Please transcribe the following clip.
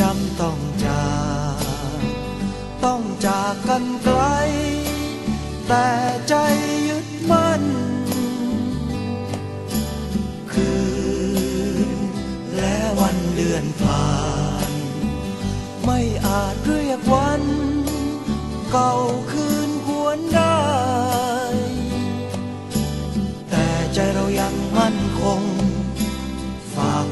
จำต้องจากต้องจากกันไกล แต่ใจยึดมั่น คืนและวันเดือนผ่าน ไม่อาจเรียกวัน เก่า